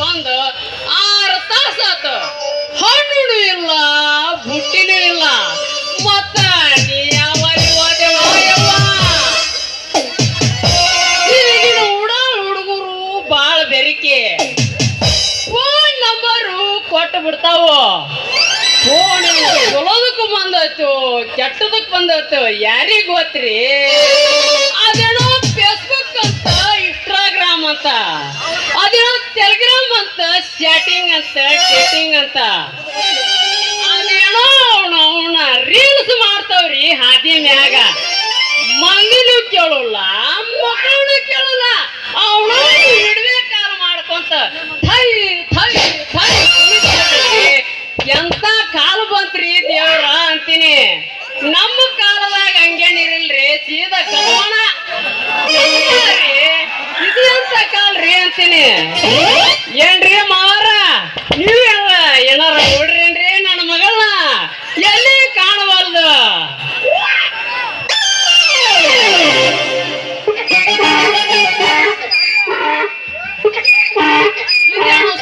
ಬಂದು ಆರು ತಾಸಾತ ಹಣ್ಣು ಇಲ್ಲ, ಬುಟ್ಟಿನೂ ಇಲ್ಲ. ಮತ್ತ ಈಗಿನ ಉಡಾಳ್ ಹುಡುಗರು ಬಾಳ ಬೆರಿಕೆ. ಫೋನ್ ನಂಬರು ಕೊಟ್ಟು ಬಿಡ್ತಾವ? ಫೋನ್ ಚಲೋದಕ್ಕೂ ಬಂದೈತು ಕೆಟ್ಟದಕ್ಕೆ ಬಂದೈತು ಯಾರಿಗ್ ಗೊತ್ತ್ರಿ? ಅದೇನೋ ಟೆಲಿಗ್ರಾಮ್ ಅಂತ ಚಾಟಿಂಗ್ ಅಂತ. ಅದೇನೋ ಅವನ ರೀಲ್ಸ್ ಮಾಡ್ತಾವ್ರಿ ಹಾದಿ ಮ್ಯಾಗ. ಮಂದಿನೂ ಕೇಳಲ್ಲ ಮಕ್ಕಳನ್ನು ಕೇಳಲ್ಲ. ಅವಳು ಹಿಡ್ವೆ ಕಾಲ ಮಾಡ್ಕೊಂತ, ಥೈ ಥೈ ಥೈ. ಎಂತ ಕಾಲ ಬಂತ್ರಿ ದೇವ್ರ ಅಂತೀನಿ. ನಮ್ಮ ಕಾಲದಾಗ ಹಂಗೇನಿರಲ್ರಿ, ಸೀದಾ ಕಲ್ವಣ ಇದು ಎಂತ ಕಾಲ್ರಿ ಅಂತೀನಿ. ಏನ್ರಿ ಮಾರ ನೀವೆಲ್ಲ ಏನಾರ ನೋಡ್ರೇನ್ರಿ ನನ್ನ ಮಗಳನ್ನ. ಎಲ್ಲಿ ಕಾಣಬಾರ್ದು? ಇದೇನು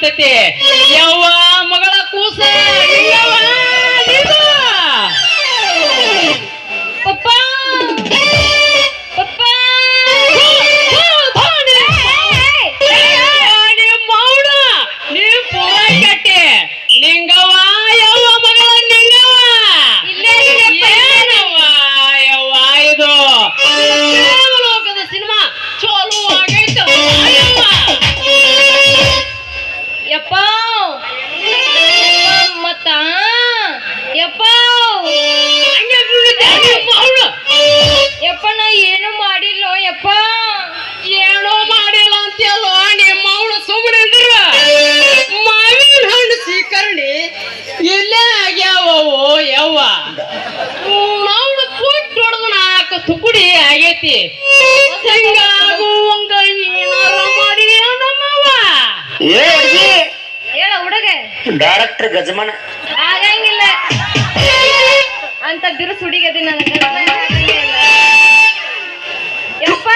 ಹಂಗ ಕಾಣ್ತೈತಿ ಯವ್ವ ಮಗಳ ಕೂಸ. ಯಪ್ಪ ನಾ ಏನು ಮಾಡಿಲ್ಲ ಯಪ್ಪ? ಏನೋ ಮಾಡಿಲ್ಲ ಅಂತೇಳೋ ನಿಮ್ಮ ಅವಳು ಸುಮ್ಮನೆ ಇದ್ರ. ಮಾವಿನ ಹಣ್ಣು ಸೀಕರಣಿ ಇಲ್ಲೇ ಆಗ್ಯಾವೋ ಯವ್ವ? ಅವಳು ಪುಟ್ ಹೊಡೆದು ನಾಲ್ಕು ತುಕುಡಿ ಆಗೈತಿ. ಹಿಂಗಾಗುವಂಗ ಏನಾರ ಮಾಡಿ ನಮ್ಮವ್ವ? ಹೇಳ ಹುಡುಗ. ಡೈರೆಕ್ಟರ್ ಗಜಮನ. ಅಂತ ಸುಡಿಗದಿ ನನಗೆ ಯಪ್ಪ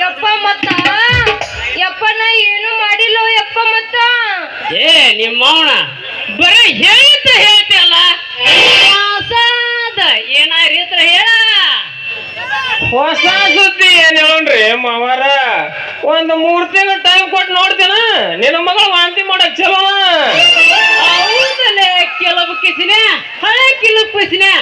ಯಪ್ಪ ಮತ್ತ ಯಪ್ಪ ನಾ ಏನು ಮಾಡಿಲ್ಲ ಯಪ್ಪ ಮತ್ತ. ಏ ನಿಮ್ಮ ಅವನ ಬರೀ ಹೇಳ್ತ ಹೇಳ್ತಿಯಲ್ಲ ಏನಾರ ಏನಾರಿತ್ರ ಹೇಳ. ಹೊಸ ಸುದ್ದಿ ಏನ್ ಹೇಳೋಣ್ರಿ ಮಾವಾರ? ಒಂದ್ ಮೂರ್ ತಿಂಗಳ ಟೈಮ್ ಕೊಟ್ಟು ನೋಡ್ತೀನ? ನಿನ್ನ ಮಗಳು ವಾಂತಿ ಮಾಡಕ್ ಚಲೋ ಹಳೆ